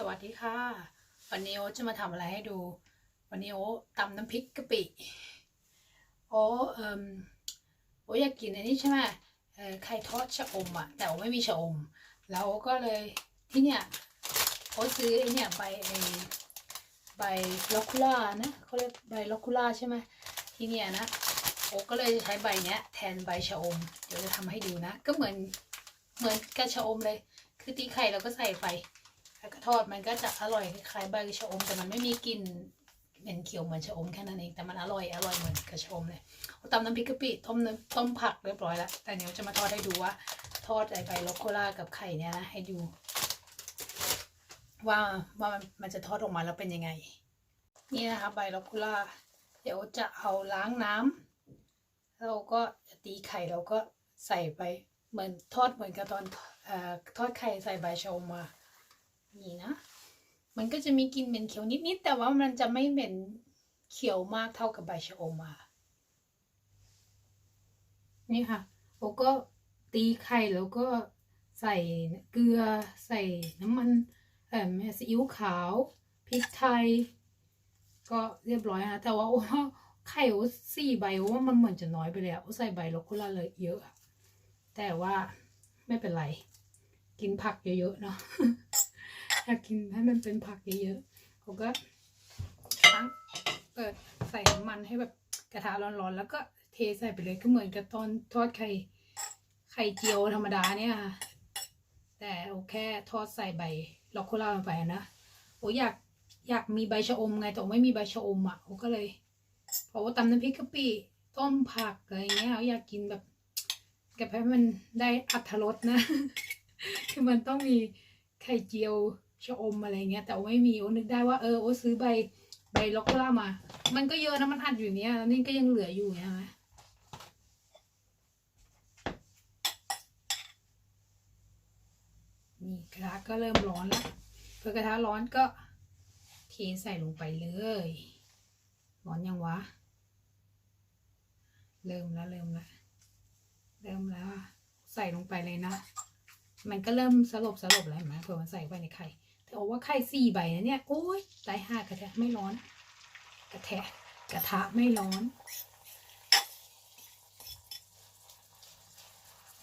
สวัสดีค่ะ วันนี้โอจะมาทำอะไรให้ดู วันนี้โอตำน้ำพริกกะปิโอเอ่มโออยากกินอันนี้ใช่ไหมเออไข่ทอดชะอมอะแต่โอไม่มีชะอม แล้วก็เลยที่เนี่ยโอซื้อไอเนี่ยใบไอใบล็อกคูล่านะเขาเรียกใบล็อกคูล่าใช่ไหมที่เนี่ยนะโอก็เลยจะใช้ใบเนี้ย แทนใบชะอม เดี๋ยวจะทำให้ดูนะ ก็เหมือนเหมือนกระชะอมเลย คือตีไข่เราก็ใส่ไป แล้วก็ทอดมันก็จะอร่อยคล้ายใบชะอมแต่มันไม่มีกลิ่นเหม็นเขียวเหมือนชะอมแค่นั้นเองแต่มันอร่อยอร่อยเหมือนกับชะอมเลยตำน้ำพริกกะปิต้มน้ำต้มผักเรียบร้อยแล้วแต่เดี๋ยวจะมาทอดให้ดูว่า ทอดไอใบโลโคล่ากับไข่เนี่ยนะให้ดู ว่าว่ามันมันจะทอดออกมาแล้วเป็นยังไง นี่นะคะใบโลโคล่าเดี๋ยวจะเอาล้างน้ำเราก็ตีไข่เราก็ใส่ไปเหมือนทอดเหมือนกับตอนเอ่อทอดไข่ใส่ใบชะอมมา นี่นะ มันก็จะมีกลิ่นเหม็นเขียวนิดๆแต่ว่ามันจะไม่เหม็นเขียวมากเท่ากับใบชะอมมานี่ค่ะโอก็ตีไข่แล้วก็ใส่เกลือใส่น้ำมันเอ่อซีอิ๊วขาวพริกไทย ก็เรียบร้อยนะแต่ว่าโอ้ไข่โอสี่ใบว่ามันเหมือนจะน้อยไปเลยอะโอใส่ใบโลโคุล่าเลยเยอะ แต่ว่าไม่เป็นไร กินผักเยอะๆเนาะ อยากกินให้มันเป็นผักเยอะๆผมก็ตั้งเปิดใส่น้ำมันให้แบบกระทะร้อนๆ แล้วก็เทใส่ไปเลยก็เหมือนกับตอนทอดไข่ไข่เจียวธรรมดาเนี่ยค่ะแต่โอแค่ทอดใส่ใบล็อกโคล่าลงไปนะโออยากอยากมีใบชะอมไงแต่ไม่มีใบชะอมอะโอก็เลยเพราะว่าตำน้ำพริกกะปิต้มผักอะไรเงี้ยอยากกินแบบกับให้มันได้อัตรสนะ คือมันต้องมีไข่เจียว ชะอมอะไรเงี้ย แต่ไม่มีโอ้นึกได้ว่าเออโอ้ซื้อใบใบล็อกกล่ามา มันก็เยอะนะมันอัดอยู่เนี้ยแล้วนี่ก็ยังเหลืออยู่ใช่ไหมนี่กระทะก็เริ่มร้อนแล้วพอกระทะร้อนก็เทใส่ลงไปเลย ร้อนยังวะ เริ่มแล้วเริ่มแล้วเริ่มแล้วใส่ลงไปเลยนะ มันก็เริ่มสลบสลบแล้วเห็นไหมเผื่อมันใส่ไปในไข่ แต่บอกว่าไข่สี่ใบนะเนี่ยโอ้ยตายห้ากระแทะไม่ร้อน กระแทะกระทะไม่ร้อน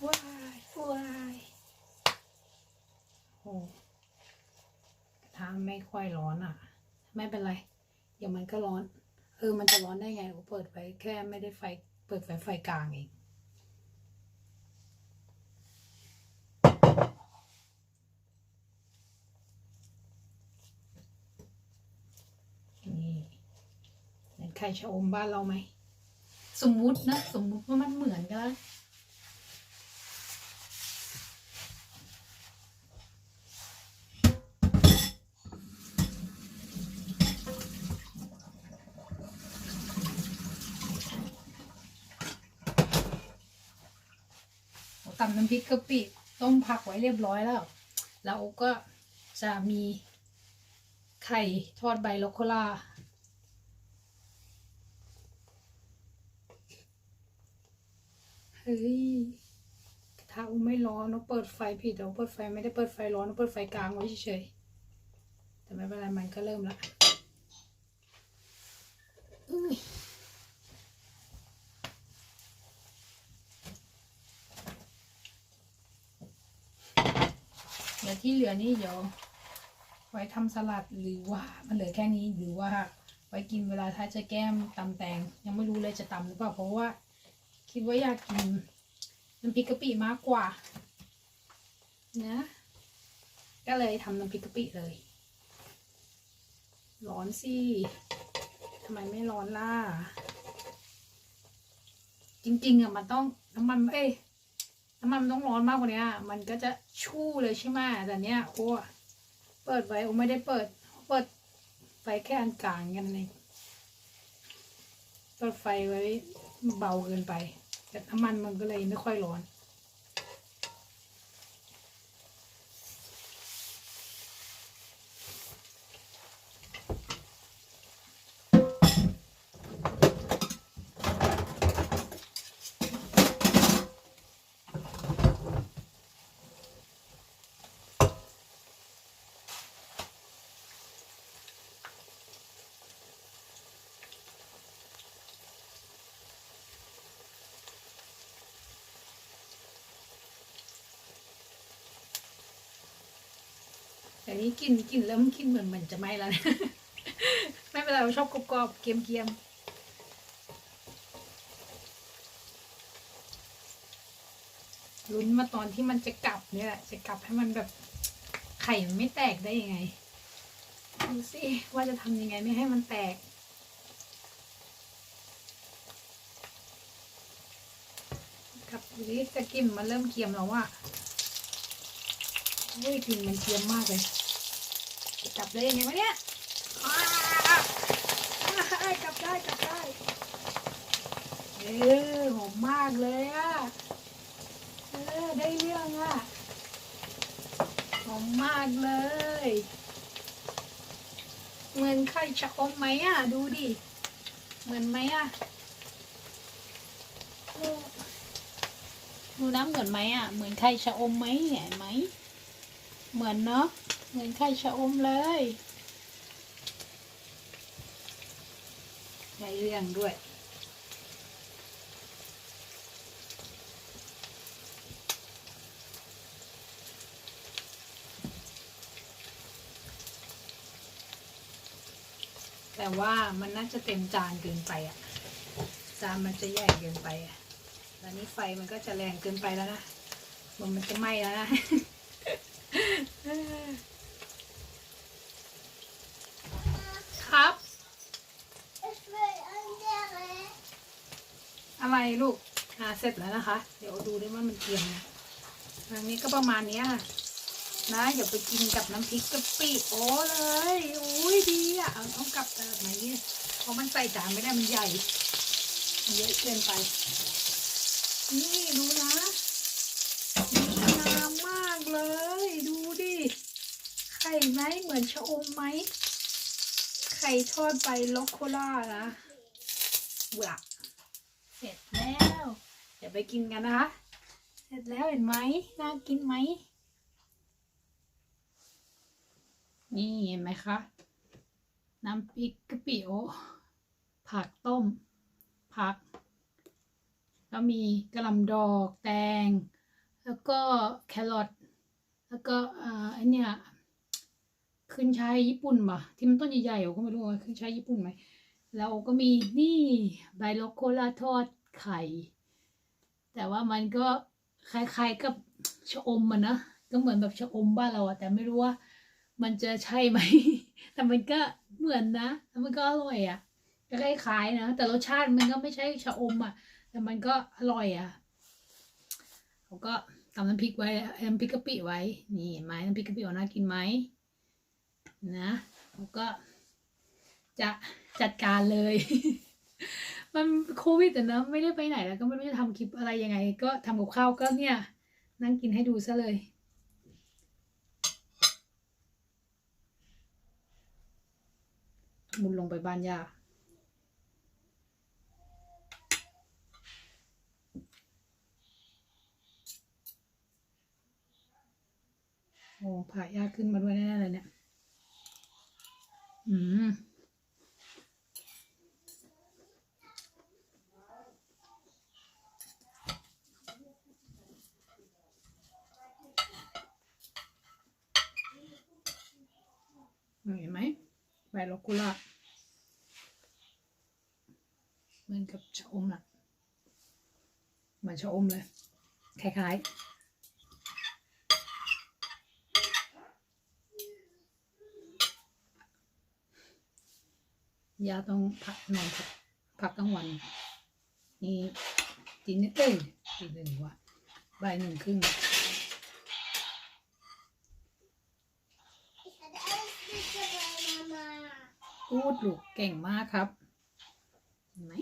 ว้ายว้ายโอ้กระทะไม่ค่อยร้อนอะ ไม่เป็นไรเดี๋ยวมันก็ร้อนเออมันจะร้อนได้ไงโอ้เปิดไฟแค่ไม่ได้ไฟเปิดไฟไฟกลางเอง นี่เหมือน ไข่ชะอมบ้านเราไหม สมมุตินะ สมมุติว่ามันเหมือนกันแล้วตำน้ำพริกกะปิต้มผักไว้เรียบร้อยแล้ว แล้วก็จะมีไข่ทอดใบโลโคล่า เฮ้ยกระทะอุ้มไม่ร้อนเราเปิดไฟผิดเราเปิดไฟไม่ได้เปิดไฟร้อนเราเปิดไฟกลางไว้เฉยๆแต่ไม่เป็นไรมันก็เริ่มละอุ้ยเดี๋ยวที่เหลือนี่เดี๋ยวไว้ทำสลัดหรือว่ามันเหลือแค่นี้หรือว่าไว้กินเวลาถ้าจะแก้มตำแตงยังไม่รู้เลยจะตำหรือเปล่าเพราะว่า คิดว่าอยากกินน้ำพริกกะปิมากกว่านะก็เลยทำน้ำพริกกะปิเลย ร้อนสิทำไมไม่ร้อนล่ะ จริงๆอะมันต้องน้ำมันเอ้ยน้ำมันต้องร้อนมากกว่านี้มันก็จะชู่เลยใช่ไหมแต่เนี้ยโอ้เปิดไว้โอ้ไม่ได้เปิด เปิดไฟแค่อันกลางกันเองเปิดไฟไว้เบาเกินไป แต่น้ำมันมันก็เลยไม่ค่อยร้อน แต่นี้กินกินแล้วมันกินเหมือนเหมือนจะไหม้แล้วนะไม่เป็นไรเราชอบกรอบๆเกรียมๆลุ้นมาตอนที่มันจะกลับเนี่ยจะกลับให้มันแบบไข่มันไม่แตกได้ยังไงดูสิว่าจะทำยังไงไม่ให้มันแตกครับดูดิจะกลินมันเริ่มเคียมแล้วว่า เฮ้ยกลิ่นมันเคียมมากเลยจะกลับได้ยังไงวะเนี่ยอ้าอ้ากลับได้กลับได้เออหอมมากเลยอะเออได้เรื่องอะหอมมากเลย เหมือนไข่ชะอมไหมอะ ดูดิ เหมือนไหมอะดูน้ำเหมือนไหมอะ เหมือนไข่ชะอมไหมเห็นไหม เหมือนเนาะเหมือนไข่ชะอมเลยได้เรื่องด้วย แต่ว่ามันน่าจะเต็มจานเกินไปอะ จานมันจะใหญ่เกินไปอะ ตอนนี้ไฟมันก็จะแรงเกินไปแล้วนะ มันมันจะไหม้แล้วนะ ครับ Ich will andere. อะไรลูกอ่าเสร็จแล้วนะคะ เดี๋ยวดูด้วยว่ามันเกรียมนะทางนี้ก็ประมาณเนี้ยค่ะ นะอย่าไปกินกับน้ำพริกกะปิโอ้เลยอุ้ยดีอะเอาเอากลับแบบไหนเนี่ยเพราะมันใส่จานไม่ได้มันใหญ่มันเยอะเกินไป นี่ดูนะดีงามมากเลย ดูดิ ไข่ไห มเหมือนชะอมไหม ไข่ทอดใบล็อกโคล่านะเบื่อเสร็จแล้ว เดี๋ยวไปกินกันนะคะ เสร็จแล้วเห็นไหมน่ากินไหม นี่เห็นไหมคะ น้ำพริกกะปิโอ ผักต้ม ผัก แล้วมีกระหล่ำดอกแตง แล้วก็แครอท แล้วก็อ่าอันเนี้ย ขึ้นช่ายญี่ปุ่นป่ะที่มันต้นใหญ่ๆโอก็ไม่รู้ว่าขึ้นชายญี่ปุ่นไหมแล้วก็มีนี่ใบโลโคลาทอดไข่ แต่ว่ามันก็คล้ายๆกับชะอมมันนะก็เหมือนแบบชะอมบ้านเราอะแต่ไม่รู้ว่ามันจะใช่ไหม แต่มันก็เหมือนนะแล้วมันก็อร่อยอะก็คล้ายๆนะ แต่รสชาติมันก็ไม่ใช่ชะอมอะแต่มันก็อร่อยอะเขาก็ตำน้ำพริกไว้น้ำพริกกะปิไว้ นี่เห็นไหมน้ำพริกกะปิอน่ากินไหม นะแล้วก็จะจัดการเลย มันโควิดอะเนะไม่ได้ไปไหนแล้ว ก็ไม่รู้จะทำคลิปอะไรยังไง ก็ทำกับข้าวก็เนี่ย นั่งกินให้ดูซะเลยมุนลงไปบ้านยาโอ้ผ่าย่าขึ้นมาด้วยแน่ๆเลยเนี่ย อืมเห็นไหมใบโลกุล่าเหมือนกับชะอมน่ะเหมือนชะอมเลย คล้ายๆ ยาต้องพักนอนพักพกลางวัน นี่ตีนิดเอ้ยตีหนึ่งว่ะบ่ายหนึ่งครึ่งพูดลูกเก่งมากครับเห็นไหม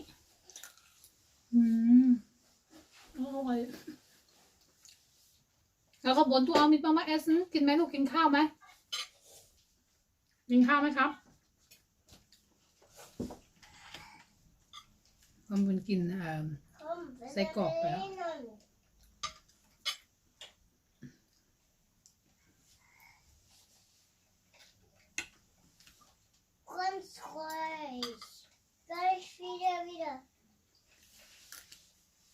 อืมอร่อยแล้วก็บนตัวเอามิตรมามาเอสกินไหมลูกกินข้าวไหมกินข้าวไหมครับ มันเป็นกินเอ่อ Komm, wir Sei Gott, ja. reden. Ganz ruhig. Gleich wieder, wieder.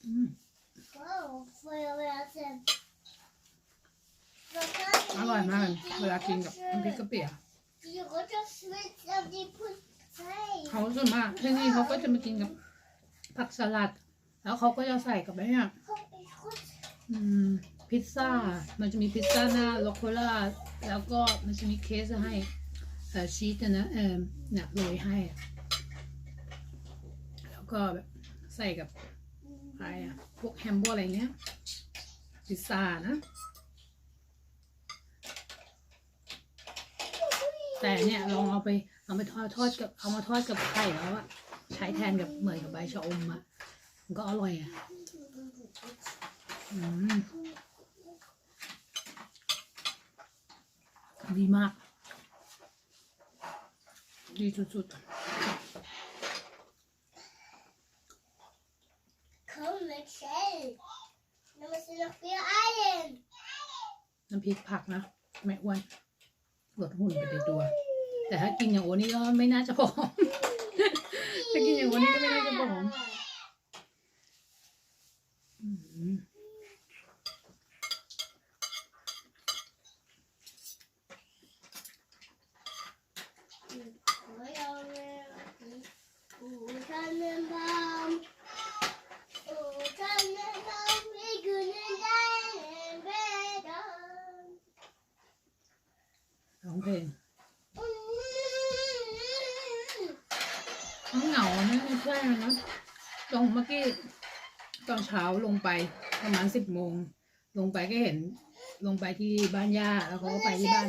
อืม Wow, Feuerwehr sind. อร่อยมากเลยลากินกับน้ำพริกกะปิอะ Die rote schmilzt auf die Polizei. เขาส่วนมากที่นี่เขาก็จะมากินกับ ผักสลัด แล้วเขาก็จะใส่กับไอ้เนี่ยอืม พิซซ่า มันจะมีพิซซ่าหน้าโลโคล่า แล้วก็มันจะมีเคสให้เอ่อชีสนะเออเนี่ยโรยให้ แล้วก็แบบใส่กับอะไรอะพวกแฮมเบอร์อะไรเงี้ย พิซซ่านะ แต่เนี่ยลองเอาไปเอาไปทอดทอดกับเอามาทอดกับไข่แล้วอะ ใช้แทนกับเหมือนกับใบชะอมอะมันก็อร่อยอะอืมดีมาก ดีสุด Komm, Michelle. Du musst dir noch viel eilen. ๆน้ำพริกผักนะแม่อ้วนลดหุ่นไปในตัว แต่ถ้ากินอย่างโอนี่ก็ไม่น่าจะผอ มถ้ากินอย่างโอนี่ก็ไม่น่าจะผอมอืม Oh, Tannenbaum. Oh, Tannenbaum, wir grünen deinen Blättern. ร้องเพลง Mm. เหงาๆนะไม่ใช่นะลงเมื่อกี้ตอนเช้าลงไปประมาณสิบโมง ลงไปก็เห็น ลงไปที่บ้านย่าแล้วเขาก็ไปที่บ้าน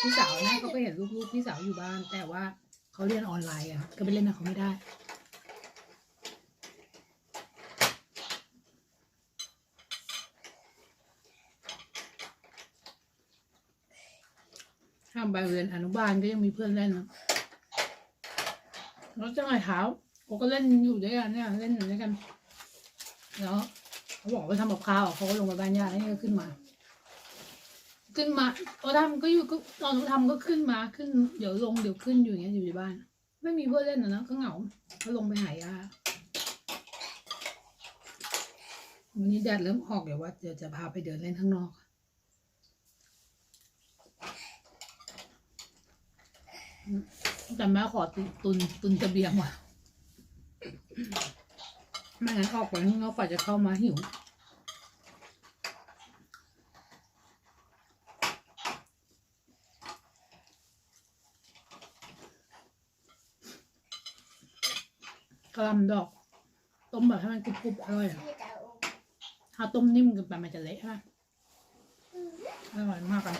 พี่สาวนะเขาก็เห็นลูกๆพี่สาวอยู่บ้าน แต่ว่าเขาเรียนออนไลน์อะก็ไปเล่นกับเขาไม่ได้ถ้าไปเรียนอนุบาลก็ยังมีเพื่อนเล่นนะ แล้วจังไงเท้าเขาก็เล่นอยู่ด้วยกันเนี่ยเล่นอยู่ด้วยกันแล้วเขาบอกว่าทำกับข้าวเขาก็ลงไปบ้านญาตินี่ก็ขึ้นมา ขึ้นมาตอนทำก็อยู่ก็ตอนทำก็ขึ้นมาขึ้นเดี๋ยวลงเดี๋ยวขึ้นอยู่อย่างเงี้ยอยู่ในบ้าน ไม่มีเพื่อนเล่นนะนะก็เหงาก็ลงไปหายาวันนี้แดดเริ่มออกเดี๋ยวว่าเดี๋ยวจะพาไปเดินเล่นข้างนอก แต่แม่ขอตุนตุนตุนเสบียงว่ะไม่งั้นออกไปข้างนอกฝ่าจะเข้ามาหิว กระลำดอก ต้มแบบให้มันกรุบๆอร่อยอะถ้าต้มนิ่มเกินไปมันจะเละใช่ไหมอร่อยมากอะ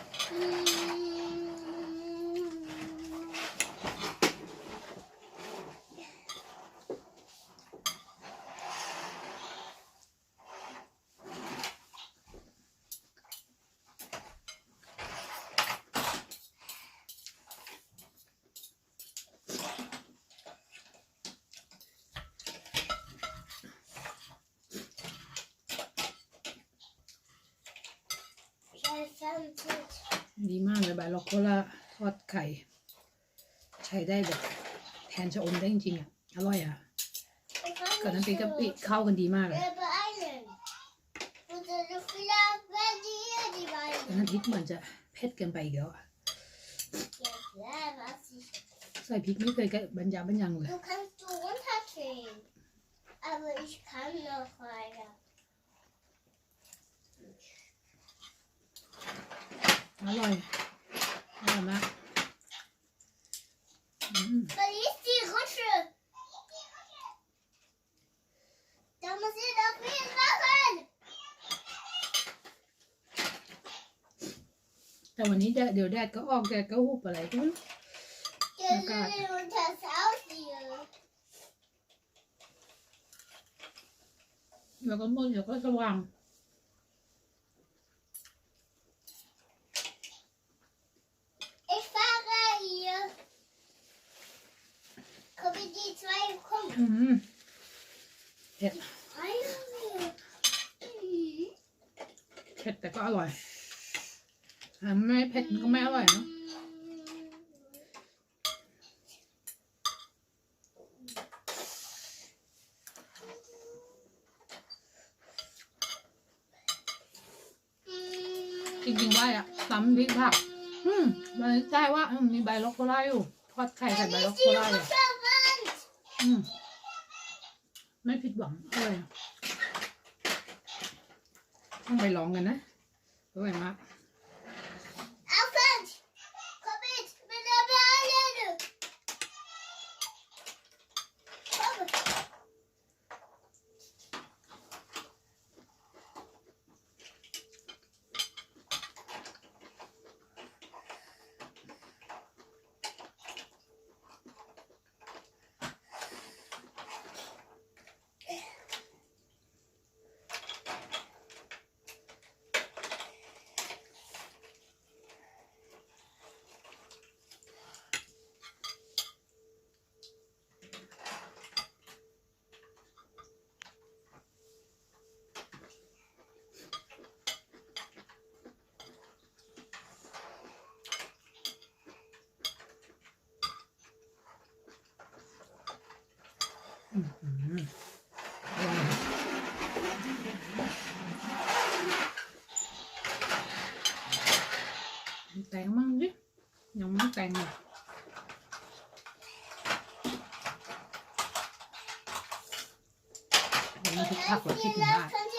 ดีมากเลยใบล็อกโคล่าทอดไข่ ใช้ได้แบบแทนชะอมได้จริงๆอะ อร่อยอะกับน้ำพริกกะปิเข้ากันดีมากเลยน้ำพริกเหมือนจะเผ็ดเกินไปอีกแล้วอะใส่พริกไม่เคยกับบรรยาบรรยังเลย Aber ich kann noch weiter. อร่อยอร่อยมากอืม Verlies die Rutsche. Da muss ich noch viel machen. แต่วันนี้แดดเดี๋ยวแดดก็ออกแดดก็หุบอะไรก็ไม่รู้ Der Oh Gott. Lilly und das Haus hier. เดี๋ยวก็มืดเดี๋ยวก็สว่าง Ich fahre hier. Komm in die zwei, komm. อืมเผ็ด Rein. Mhm. เผ็ดแต่ก็อร่อยอะไม่เผ็ดมันก็ไม่อร่อยเนอะ จริงๆว่าอะตำพริกผัก อืมมันได้ว่าอืมมีใบล็อกโคล่าอยู่ทอดไข่ใส่ใบล็อกโค Die ล่าอยู่ verwandt. อืมไม่ผิดหวังอร่อยต้องไปลองกันนะอร่อยมาก Alfred, kom hit met de behaarden. Kom. อืมอร่อยแต่งมั่งดิ มันทุกผักเราคิดถึงบ้านท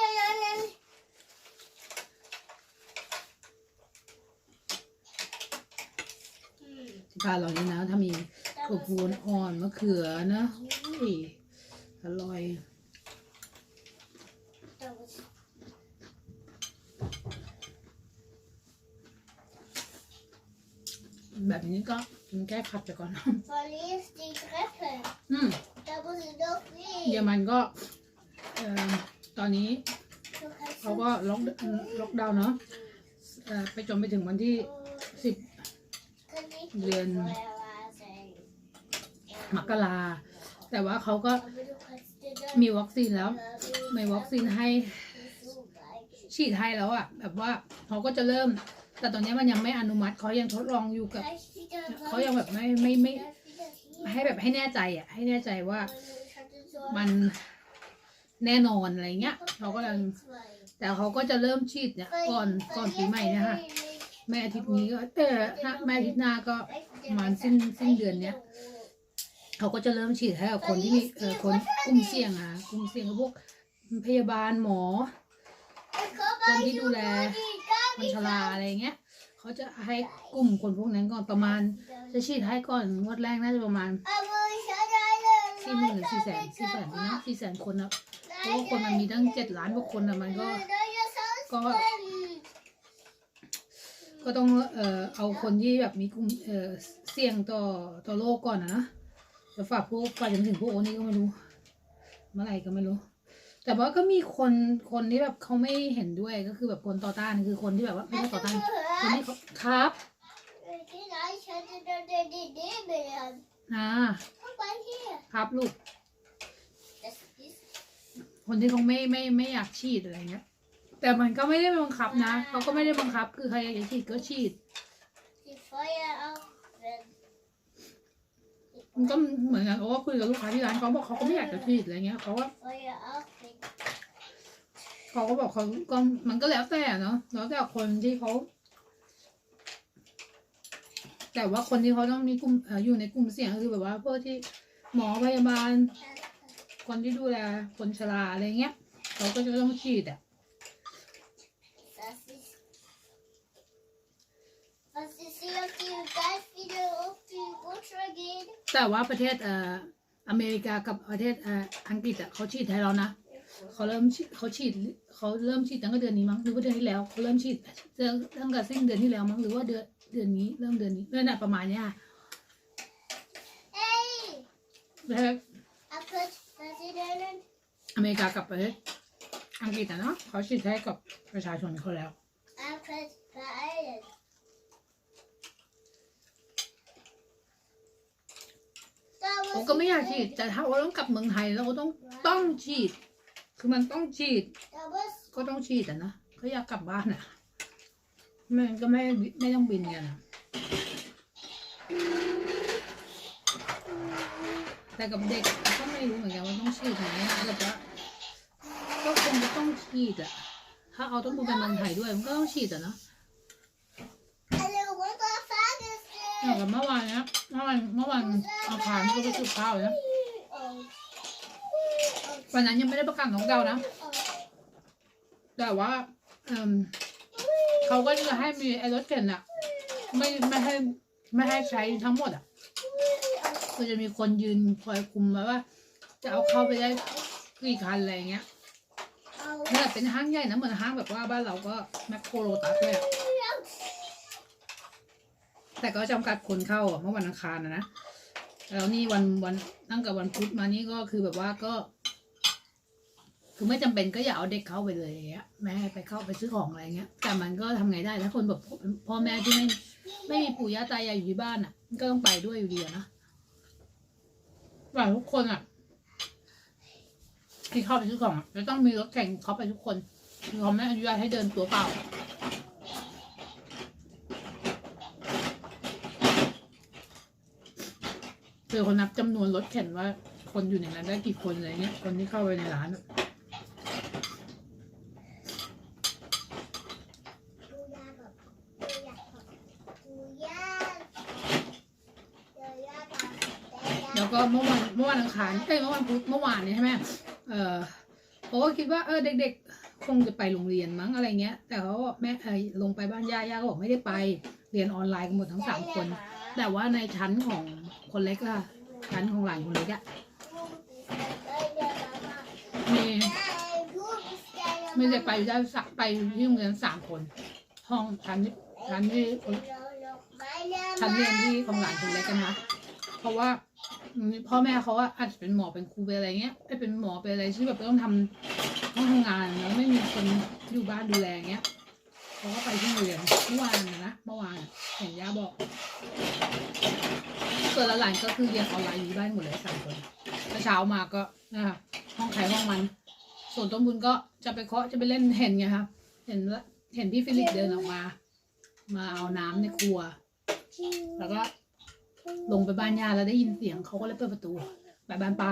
ี่บ้านเรานี่นะ ถ้ามีถั่วพูนอ่อนมะเขือนะอุ้ยอร่อย Dat was แบบนี้ก็กินแก้ขัดไปก่อน van eerst die treppen. อืม Dat was het nog เยอร niet. มันก็เอ่อตอนนี้ Nog even เขาก็ล็อกล็อกดาวน์เนาะเอ่อไปจนไปถึงวันที่สิบ kan niet Len. meer zijn. มกราแต่ว่าเขาก็ Ik bedoel, het is de มีวัคซีนแล้ว มีวัคซีนให้ ฉีดให้แล้วอะแบบว่าเขาก็จะเริ่ม แต่ตอนนี้มันยังไม่อนุมัติเขายังทดลองอยู่กับเขายังแบบไม่ไม่ไม่ให้แบบให้แน่ใจอะให้แน่ใจว่ามันแน่นอนอะไรเงี้ยเขาก็ยังแต่เขาก็จะเริ่มฉีดเนี่ยก่อนก่อนปีใหม่นะคะไม่อาทิตย์นี้ก็เออนะไม่อาทิตย์หน้าก็มาณสิ้นสิ้นเดือนเนี้ยเขาก็จะเริ่มฉีดให้กับคนที่มีเออคนกลุ่มเสี่ยงอะกลุ่มเสี่ยงกับพวกพยาบาลหมอคนที่ดูแล คนชราอะไรเงี้ยเขาจะให้กลุ่มคนพวกนั้นก่อนประมาณจะฉีดให้ก่อนงวดแรกน่าจะประมาณสี่หมื่นหรือสี่แสนสี่แสนนะสี่แสนคนนะเพราะว่าคนมันมีตั้งเจ็ดล้านกว่าคนอะมันก็ก็ก็ต้องเอ่อเอาคนที่แบบมีกลุ่มเอ่อเสี่ยงต่อต่อโรคก่อนนะจะฝากพวกไปจนถึงพวกโอนี่ก็ไม่รู้ เมื่อไหร่ก็ไม่รู้ แต่ว่าก็มีคนคนที่แบบเขาไม่เห็นด้วยก็คือแบบคนต่อต้านคือคนที่แบบว่าไม่ใช่ต่อต้านคนที่เขาครับ อ่าครับลูก คนที่เขาไม่ไม่ไม่อยากฉีดอะไรเงี้ย แต่มันก็ไม่ได้บังคับนะเขาก็ไม่ได้บังคับ คือใครอยากฉีดก็ฉีดมันก็เหมือนกันเขาก็คุยกับลูกค้าที่ร้านเขาบอกเขาก็ไม่อยากจะฉีดอะไรเงี้ยเขาก็ เขาก็บอกเขาก็มันก็แล้วแต่เนาะแล้วแต่คนที่เขา แต่ว่าคนที่เขาต้องมีกลุ่มอยู่ในกลุ่มเสี่ยงคือแบบว่าพวกที่หมอพยาบาล คนที่ดูแลคนชราอะไรเงี้ยเขาก็จะต้องฉีดอะ แต่ว่าประเทศเอ่ออเมริกากับประเทศเอ่ออังกฤษอะเขาฉีดให้เรานะ เขาเริ่มฉีดเขาฉีดเขาเริ่มฉีดตั้งแต่เดือนนี้มั้งหรือว่าเดือนที่แล้วเขาเริ่มฉีดตั้งแต่สิ้นเดือนที่แล้วมั้งหรือว่าเดือนเดือนนี้เริ่มเดือนนี้นั่นแหละประมาณเนี้ยค่ะ Hey! แล้ว Alfred, was ist denn? อเมริกากับประเทศอังกฤษอะเนาะเขาฉีดให้กับประชาชนเขาแล้ว Alfred, beeilen. ผมก็ไม่อยากฉีดแต่ถ้าเราต้องกลับเมืองไทยแล้วก็ต้องต้องฉีด คือมันต้องฉีด Da was ก็ต้องฉีดอะนะเขาอยากกลับบ้านอะมันก็ไม่ไม่ต้องบินกันอะแต่กับเด็กก็ไม่รู้เหมือนกันว่าต้องฉีดไหมแต่ว่าก็คงจะต้องฉีดอะถ้าเอาต้องดูไปเมืองไทยด้วยมันก็ต้องฉีดอะเนาะ Hallo, Mutter, Frage อย่างกับเมื่อวานเนี้ยเมื่อวันเมื่อวันอังคารที่ก็ไปซื้อข้าวนะ Oh. วันนั้นยังไม่ได้ประกาศของเรานะ แต่ว่าเอมเขาก็จะให้มีไอ้รถเข็นอะไม่ไม่ให้ไม่ให้ใช้ทั้งหมดอะก็จะมีคนยืนคอยคุมไว้ว่า จะเอาเข้าไปได้กี่คันอะไรเงี้ยนี่เป็นห้างใหญ่นะเหมือนห้างแบบว่าบ้านเราก็แมคโครโลตัสเลยอะแต่ก็จำกัดคนเข้าเมื่อวันอังคารนะนะแล้วนี่วันวันตั้งแต่วันพุธมานี่ก็คือแบบว่าก็ คือไม่จำเป็นก็อย่าเอาเด็กเข้าไปเลยอย่างเงี้ยไม่ไปเข้าไปซื้อของอะไรเงี้ย แต่มันก็ทำไงได้ถ้าคนแบบพ่อแม่ที่ไม่ไม่มีปู่ย่าตายายอยู่ที่บ้านอะ ก็ต้องไปด้วยอยู่ดีอะนะว่าทุกคนอะที่เข้าไปซื้อของจะต้องมีรถแข่งเขาไปทุกคนคือเขาไม่อนุญาตให้เดินตัวเปล่าคือเขานับจำนวนรถแข่งว่าคนอยู่ในนั้นได้กี่คนอะไรเงี้ยคนที่เข้าไปในร้านอะ แล้วก็เมื่อวันเมื่อวันอัง คารเอ้ยเมื่อวันพุธเมื่อวานเนี่ยใช่ไหมเออเขาก็คิดว่าเออเด็ก ๆ คงจะไปโรงเรียนมั้งอะไรเงี้ย แต่เขาบอกแม่เออลงไปบ้านย่าย่าก็บอกไม่ได้ไปเรียนออนไลน์กันหมดทั้งสามคน แต่ว่าในชั้นของคนเล็กอะชั้นของหลานคนเล็กอะมีมีเด็กไปอยู่ได้สักไปที่โรงเรียนสามคน ห้องชั้นที่ชั้นที่ชั้นเรียนที่ของหลานคนเล็กกันนะเพราะว่าอืม พ่อแม่เขาว่าอาจจะเป็นหมอเป็นครูเป็นอะไรเงี้ยไม่เป็นหมอเป็นอะไรที่แบบต้องทำต้องทำงานแล้วไม่มีคนอยู่บ้านดูแลเงี้ยเขาก็ไปที่โรงเรียนเมื่อวานนะนะเมื่อวานเห็นย่าบอกส่วนหลานก็คือเรียนออนไลน์อยู่ที่บ้านหมดเลยสามคนเช้ามาก็นะคะห้องใครห้องมัน ส่วนต้นบุญก็จะไปเคาะจะไปเล่นเห็นไงครับเห็นเห็นพี่ฟิลิปเดินออกมา มาเอาน้ำในครัว แล้วก็ ลงไปบ้านยาแล้วได้ยินเสียงเขาก็เลยเปิดประตูไปบ้านป้า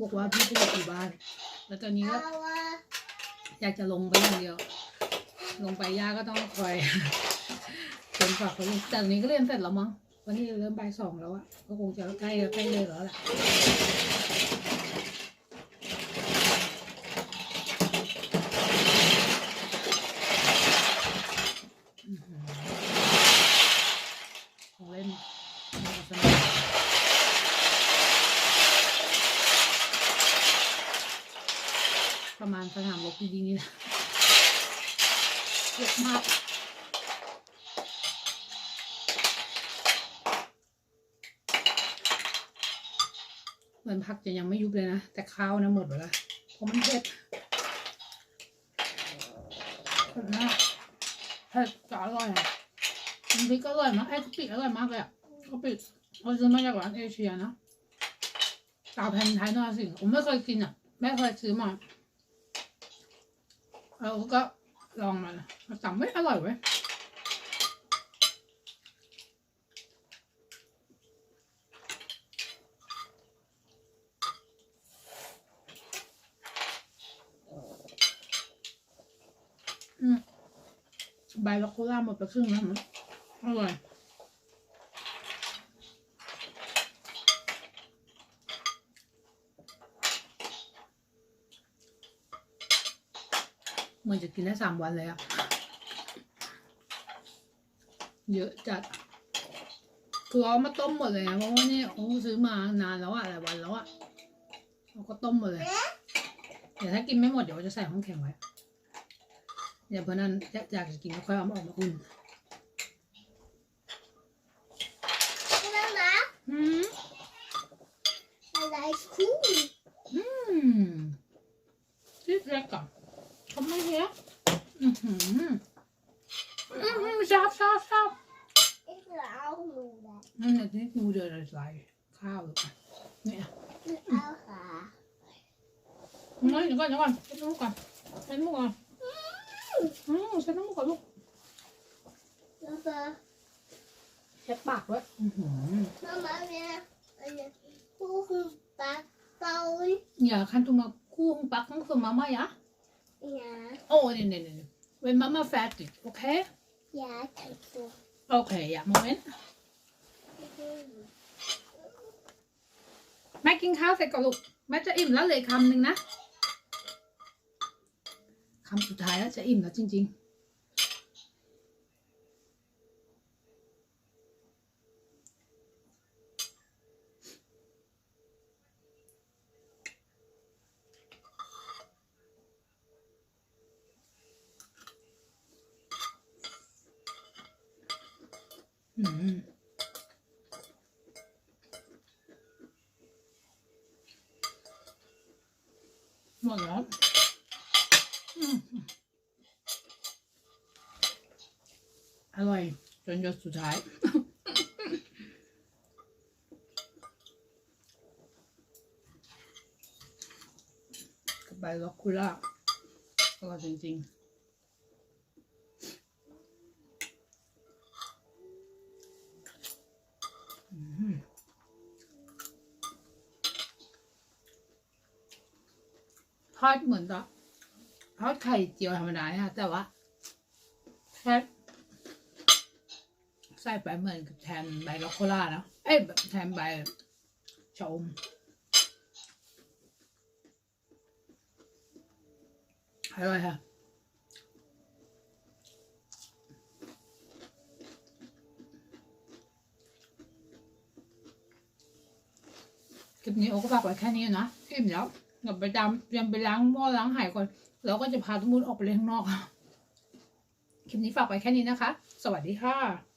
บอกว่าพี่ฟิลิปอยู่บ้าน แล้วตอนนี้ก็อยากจะลงไปอย่างเดียว ลงไปย่าก็ต้องคอยเนฝากเขาอยู่แต่ตอนนี้ก็เรียนเสร็จแล้วมั้งวันนี้เริ่มบ่ายสองแล้วอะก็คงจะใกล้ใกล้เลยแล้วแหละอื้อหือของเล่นน่าสนุกประมาณสนามรบดีๆนี่นะเยอะ มากเหมือนผักจะยังไม่ยุบเลยนะ แต่ข้าวนะหมดไปแล้วเพราะมันเผ็ดเผ็ดมากเผ็ดจะอร่อยอะน้ำพริกก็อร่อยมากไอ้กะปิอร่อยมากเลยอะกะปิเราซื้อมาจากร้านเอเชียนะตาแผ่นไทยนอสิผมไม่เคยกินอะแม่เคยซื้อมาเราก็ ลองมาสั่งไม่อร่อยเว้ยอืมใบละโคล่าหมดไปครึ่งแล้วมั้งอร่อย เหมือนจะกินได้สามวันเลยอะเยอะจัดคือเอามาต้มหมดเลยนะเพราะว่านี่โอ้ซื้อมานานแล้วอะหลายวันแล้วอะเราก็ต้มหมดเลย เดี๋ยวถ้ากินไม่หมดเดี๋ยวจะใส่ห้องแข็งไว้ เดี๋ยวเพราะนั้นอยากอยากจะกินก็ค่อยเอามาออกมาอุ่น Mama, อืม I like cool. อืมที่เล็กอะทำไมเนี้ยอือหืออือหือชอบชอบชอบ Ik wil ook doen dat. นั่นแหละที่ดูเดือดอะไรข้าวหรือเปล่าเนี่ย Ik wil ook graag. น้อย เดี๋ยวก่อนเดี๋ยวก่อนใช้น้ำมูกก่อนใช้น้ำมูกก่อนอืมใช้น้ำมูกก่อนลูก Papa, เช็ดปากไว้อือหือ mama weer een koekenbak bouwen. อย่าคันตุมาคู่ของปักของสมมาม่ายะ Ja, โอ้เนี่ยเนี่ยเนี่ย when mama fertig okay ja, kijk zo. okay ja moment แม่กินข้าวเสร็จก่อนลูก แม่จะอิ่มแล้วเหลยคำหนึ่งนะ คำสุดท้ายแล้วจะอิ่มแล้วจริง ๆ อืมหมดแล้วอืมอร่อย จนหยด สุดท้าย กับใบล็อกคูล่าอร่อยจริงๆทอดเหมือนกับทอดไข่เจียวธรรมดาเนี่ยแต่ว่าแค่ ส่ไปเหมือนแทนใบล็อกโคล่านะเอ้ยแทนใบชะอมอร่อยค่ะคลิปนี้โอก็ฝากไว้แค่นี้นะอิ่มแล้วเดี๋ยวไปดำยังไปล้างหม้อล้างไหายก่อน แล้วก็จะพาทุกมุนออกไปเล่นข้างนอกค่ะคลิปนี้ฝากไว้แค่นี้นะคะ สวัสดีค่ะ